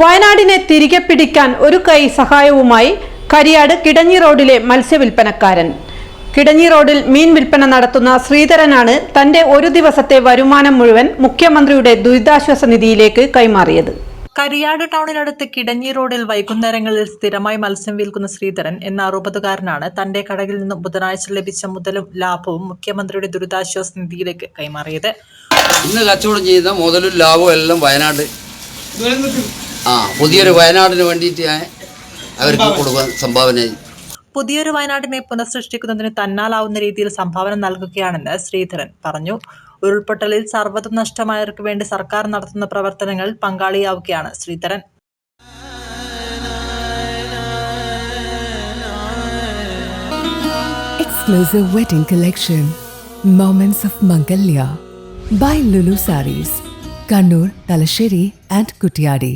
വയനാടിനെ തിരികെ പിടിക്കാൻ ഒരു കൈ സഹായവുമായി കരിയാട് കിടഞ്ഞി റോഡിലെ മത്സ്യവിൽപ്പനക്കാരൻ. കിടഞ്ഞി റോഡിൽ മീൻ വിൽപ്പന നടത്തുന്ന ശ്രീധരനാണ് തന്റെ ഒരു ദിവസത്തെ വരുമാനം മുഴുവൻ മുഖ്യമന്ത്രിയുടെ ദുരിതാശ്വാസ നിധിയിലേക്ക് കൈമാറിയത്. കരിയാട് ടൗണിനടുത്ത് കിടഞ്ഞി റോഡിൽ വൈകുന്നേരങ്ങളിൽ സ്ഥിരമായി മത്സ്യം വിൽക്കുന്ന ശ്രീധരൻ എന്ന അറുപതുകാരനാണ് തന്റെ കടയിൽ നിന്നും ബുധനാഴ്ച ലഭിച്ച മുതലും ലാഭവും മുഖ്യമന്ത്രിയുടെ ദുരിതാശ്വാസ നിധിയിലേക്ക് കൈമാറിയത്. ഇന്ന് കച്ചവടം ചെയ്ത മുതലും ലാഭവും എല്ലാം വയനാട്. ആ പുതിയൊരു വയനാടിന് വേണ്ടിയിട്ട് ഞാൻ അവർക്ക് കൊടുക്കാൻ സംഭാവന ചെയ്യും. പുതിയൊരു വയനാടിനെ പുനഃസൃഷ്ടിക്കുന്നതിന് തന്നാലാവുന്ന രീതിയിൽ സംഭാവന നൽകുകയാണെന്ന് ശ്രീധരൻ പറഞ്ഞു ഉരുൾപൊട്ടലിൽ സർവതും നഷ്ടമായവർക്ക് വേണ്ടി സർക്കാർ നടത്തുന്ന പ്രവർത്തനങ്ങൾ പങ്കാളിയാവുകയാണ് Sreedharan Exclusive wedding collection. Moments of Mangalya. By Lulu Saris. Kannur, Talasheri and Kutyadi.